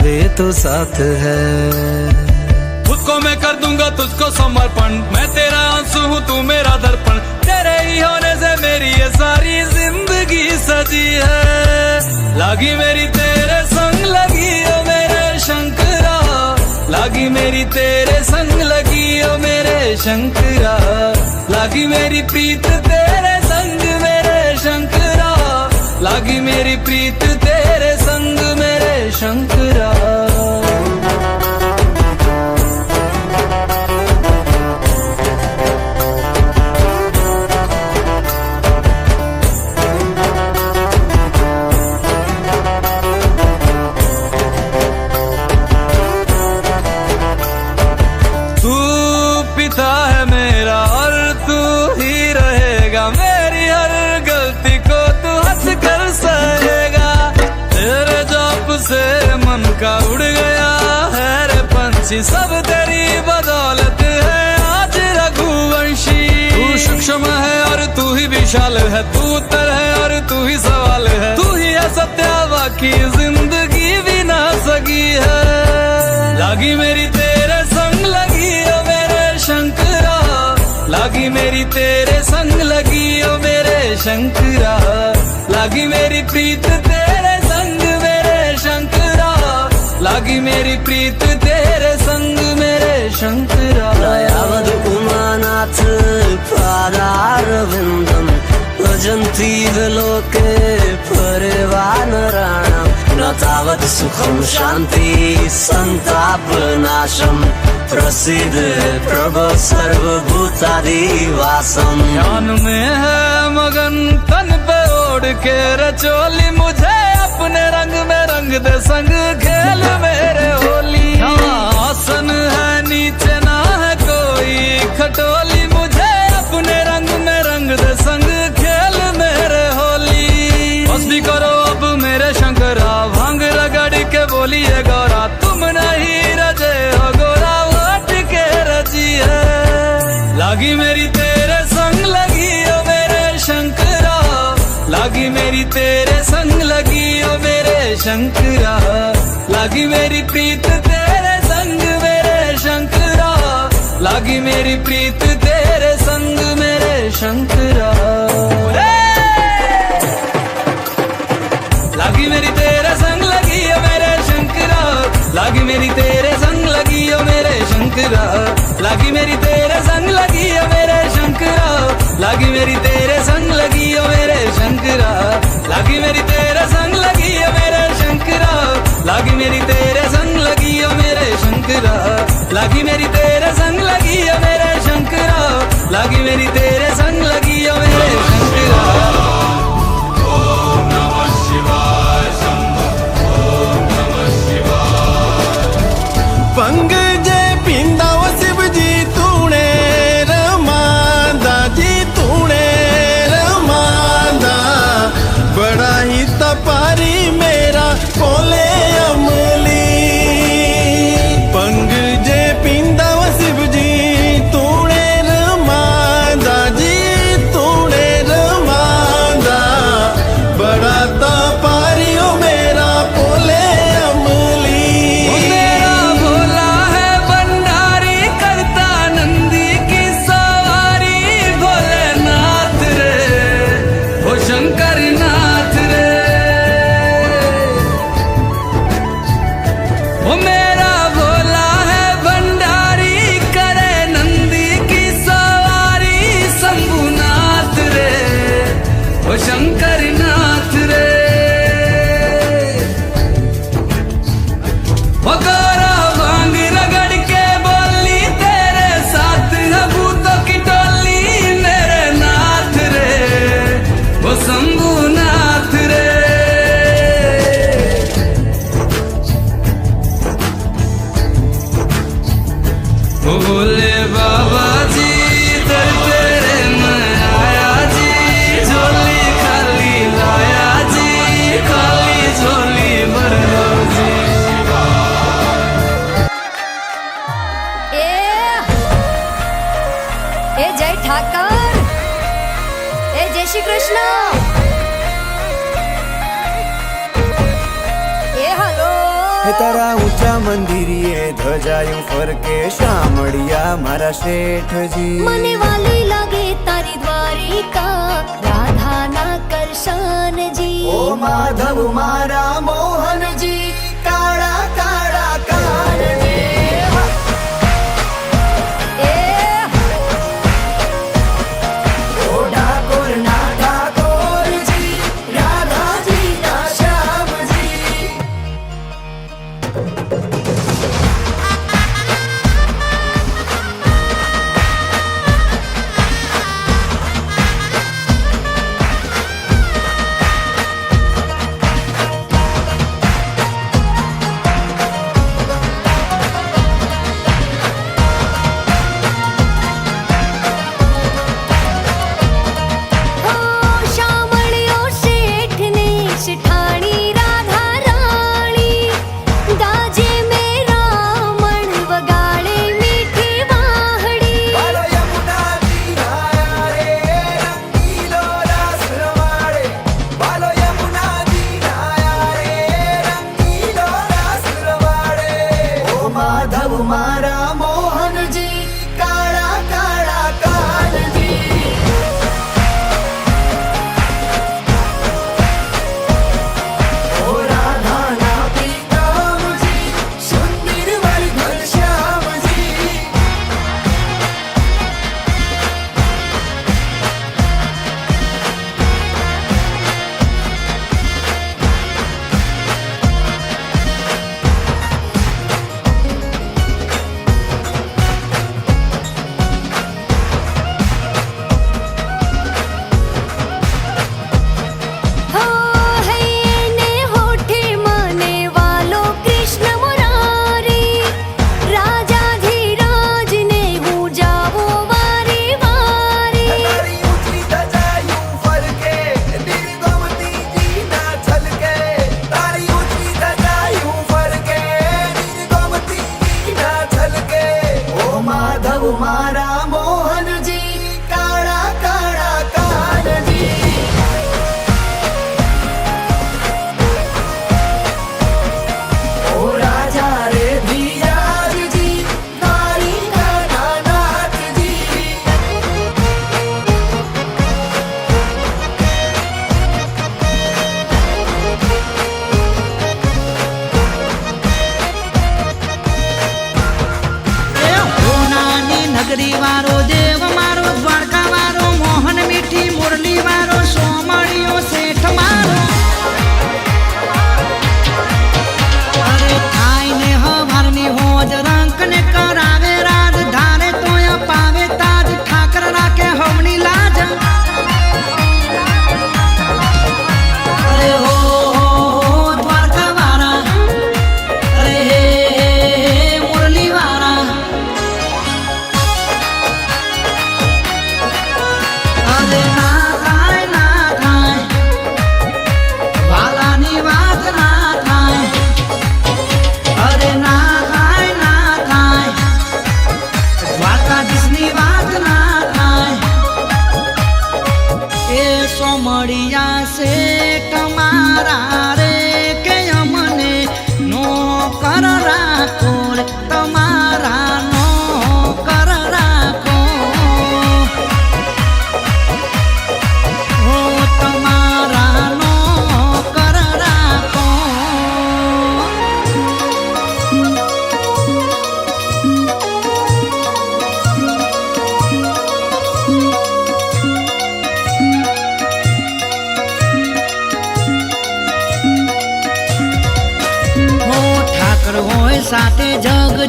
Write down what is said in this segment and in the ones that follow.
वे तो साथ है खुद को मैं कर दूंगा तुझको समर्पण मैं तेरा आंसू हूँ तू मेरा दर्पण तेरे ही होने से मेरी ये सारी जिंदगी सजी है लागी मेरी तेरे संग लगी ओ मेरे शंकरा लागी मेरी तेरे संग लगी ओ मेरे शंकरा लागी मेरी प्रीत तेरे संग मेरे शंकरा लागी मेरी प्रीत शंकरा खुशी सब तेरी बदौलत है आज रघुवंशी तू सूक्ष्म है और तू ही विशाल है तू उत्तर है और तू ही सवाल है तू ही है सत्या बाकी जिंदगी भी ना सगी है लागी मेरी तेरे संग लगी ओ मेरे शंकरा लागी मेरी तेरे संग लगी ओ मेरे शंकरा लागी मेरी प्रीत तेरे संग मेरे शंकरा लागी मेरी प्रीत शंकरा उमानाथ पादारविन्दम् भजन्ति लोके परिवानराणाम् न तावत् सुखं शान्ति सन्तापनाशम् प्रसिद्ध प्रभु सर्वभूतादिवासम ध्यान में है मगन तन पे ओढ़ के रचोली मुझे अपने रंग में रंग दे संग खेल मेरे होली डोली मुझे अपने रंग में रंग दे संग खेल मेरे होली बस करो अब मेरे शंकरा भंग रगड़ के बोलिए गौरा तुम नहीं रजे हो गोरा वाट के है लागी मेरी तेरे संग लगी ओ मेरे शंकरा लागी मेरी तेरे संग लगी ओ मेरे शंकरा लागी मेरी प्रीत रहेगी मेरी प्रीत तेरे संग मेरे शंकरा लागी मेरी तेरे संग लगी है मेरे शंकरा लागी मेरी तेरे संग लगी है मेरे शंकरा लागी मेरी तेरे संग लगी है मेरे शंकरा लागी मेरी तेरे संग लगी है मेरे शंकरा लागी मेरी तेरे संग लगी है मेरे शंकरा लागी मेरी तेरे संग लगी है मेरे शंकरा लागी मेरी तेरे give anything. Oh, સજાયું ફરકે શામળિયા મારા શેઠજી મને વાલું લાગે તારી દ્વારિકા રાધાના કરશાનજી ઓ માધવ મારા મોહનજી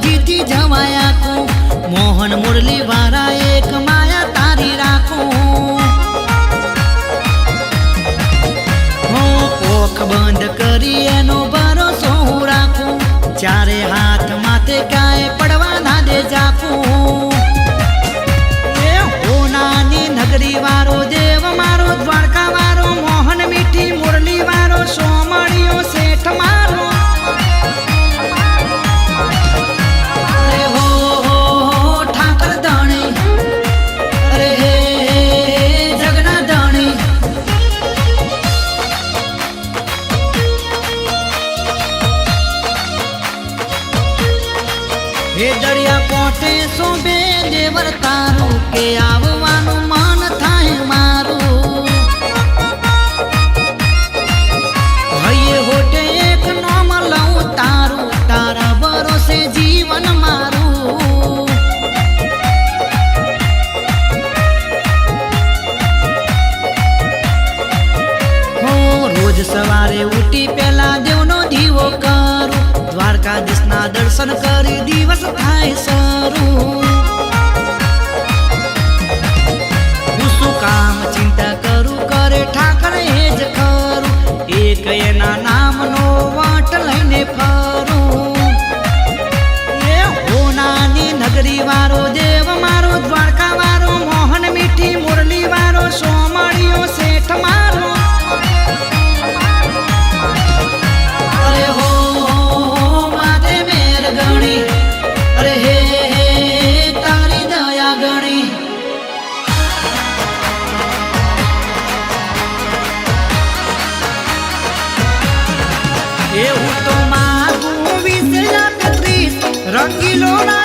જીતી જવાયા તું મોહન મુરલી વારા એક માયા તારી રાખું કોખ બંધ કરી એનો કરી દિવસ થાય સારું શું કામ ચિંતા કરું કરે ઠાકર એ જ ખરું એક એના નામનો વાટ લઈને ફરું એ હોનાની નગરી વાળો દેવ મારો ভাঙিল না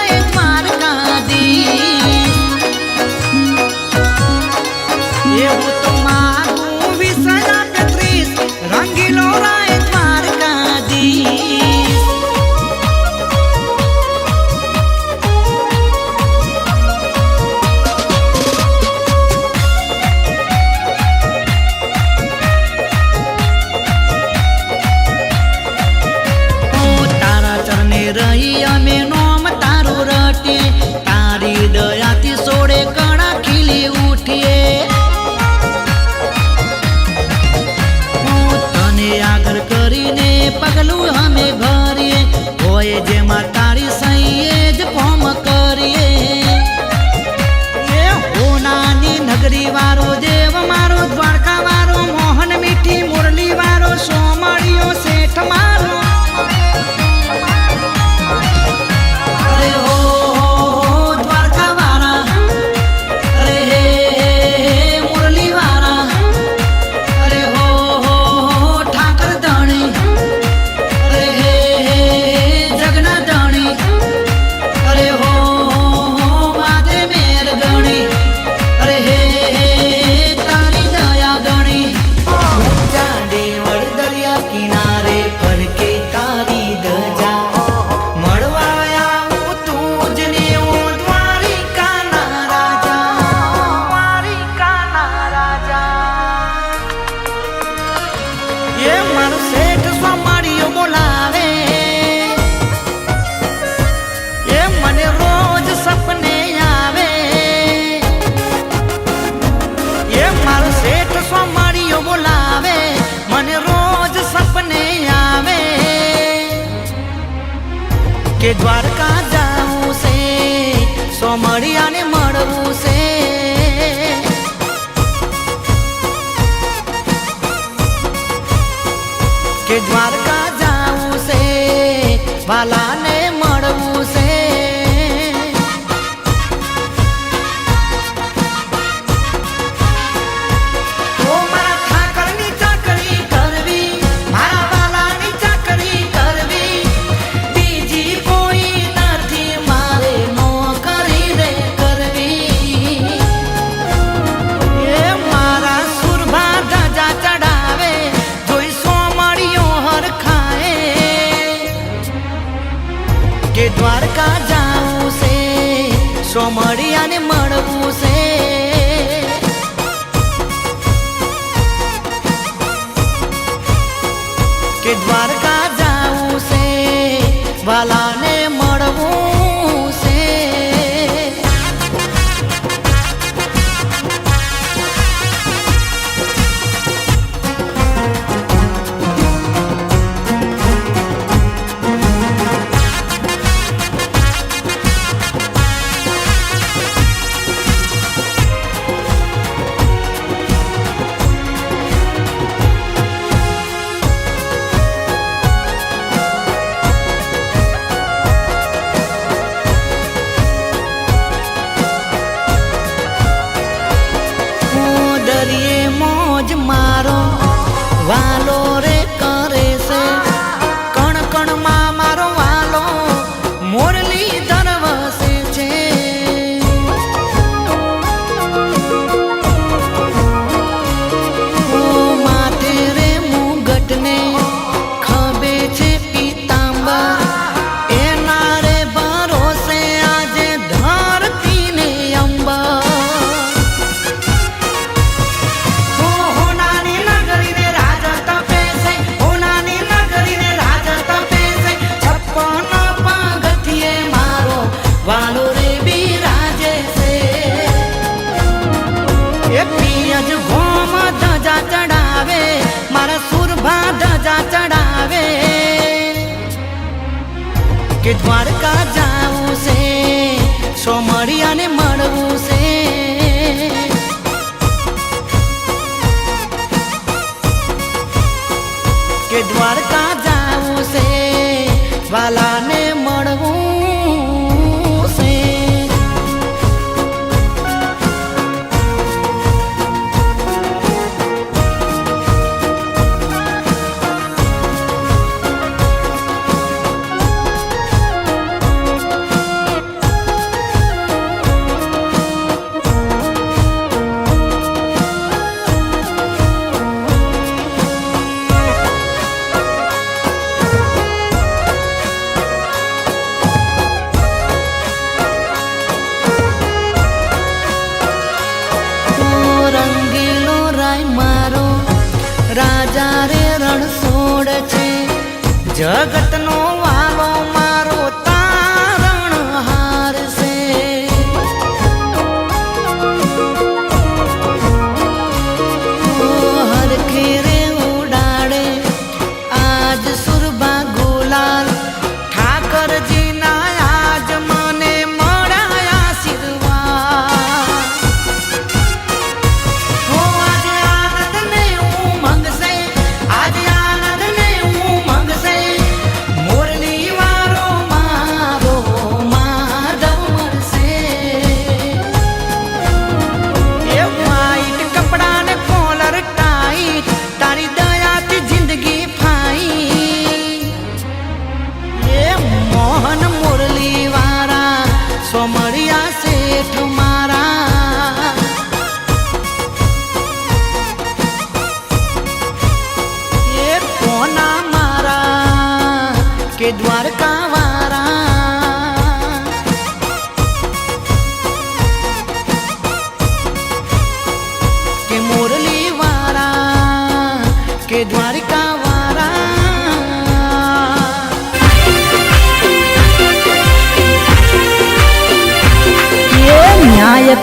જગતનો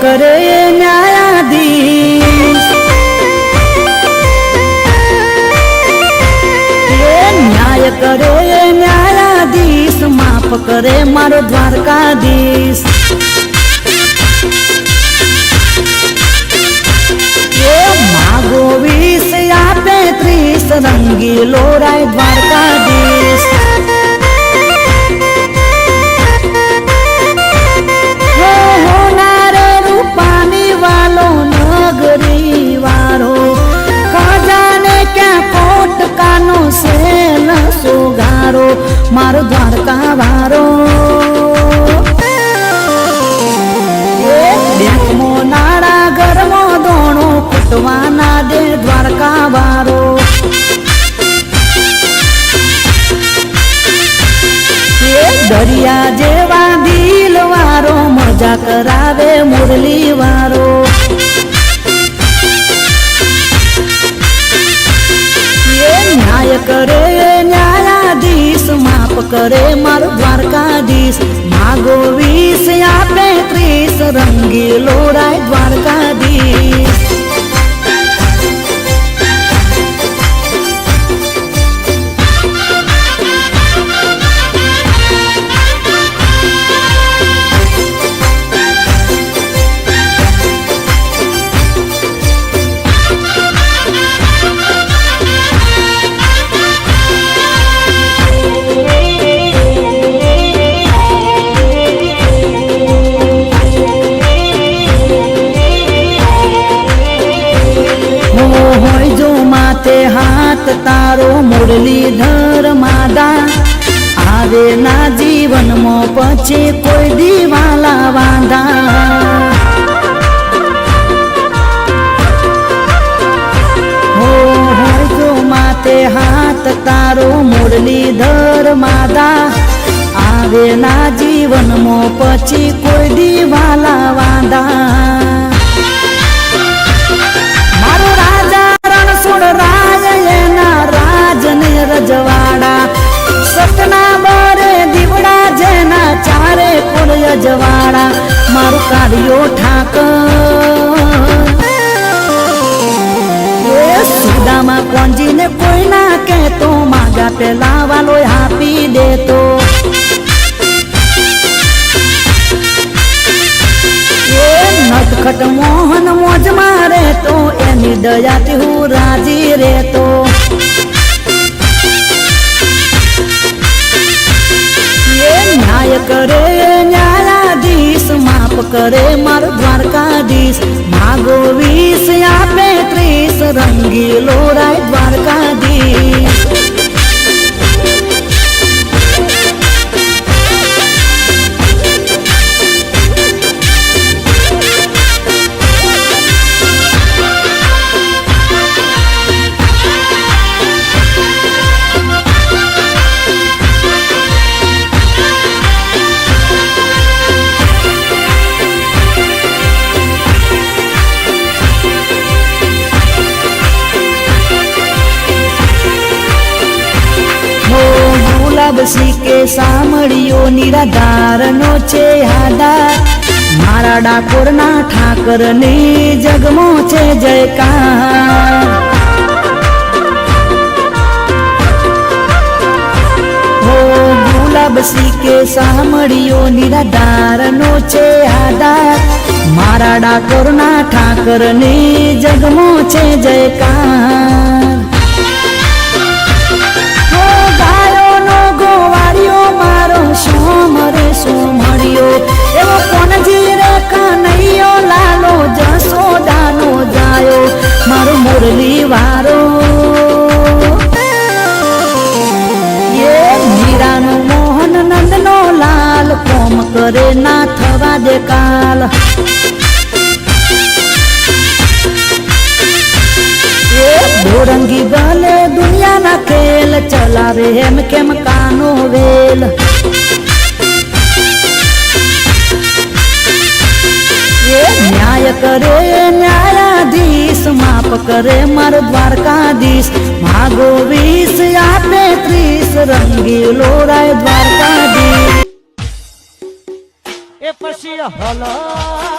કરે ન્યાય દીસ ઓ ન્યાય કરો એ ન્યાય દીસ મા પકરે મારો દ્વારકા દીસ એ મા ગોવિંદ સ્યાદે ત્રીસ રંગી લોરાય દ્વારકા દીસ મારો મારો દ્વારકા વારો હવેના જીવનમાં પછી કોઈ દીવાલા વાંધા મારો રાજા રણછોડ રાજ એના રાજને રજવાડા સતના બરે દીવડા જેના ચારે કોણ અજવાડા મારું કાઢ્યો ઠાકર સુદામાં કોંજીને કોઈ ના કહેતો માગા પેલા વાલો હાપી દેતો વખત મોહન મોજમાં રહેતો એની દયાથી હું રાજી રહેતો ન્યાય કરે ન્યાયાધીશ માફ કરે મારો દ્વારકાધીશ માગો વીસ આપે ત્રીસ રંગીલો રાય સામળીઓ નિરાધારનો છે હાદા મારા ડાકોરના ઠાકરને જગમો છે જયકાર ગુલાબસી કે સામળીઓ નિરાધારનો છે આધાર મારા ડાકોરના ઠાકરને જગમો છે જયકાર શું મરે શું મળ્યો એવો કોણ જીરે કનૈયો લાલો જસોદાનો જાયો મારો મુરલી વારો એ મોહન નંદનો લાલ કોમ કરે ના થવા દે કાલ चला रे हेम खेम कानो वेल ये न्याय करे न्यायाधीश माप करे मर द्वारकाधीश मागो वीस आपे त्रीस राय द्वारकाधीश ए पशी हला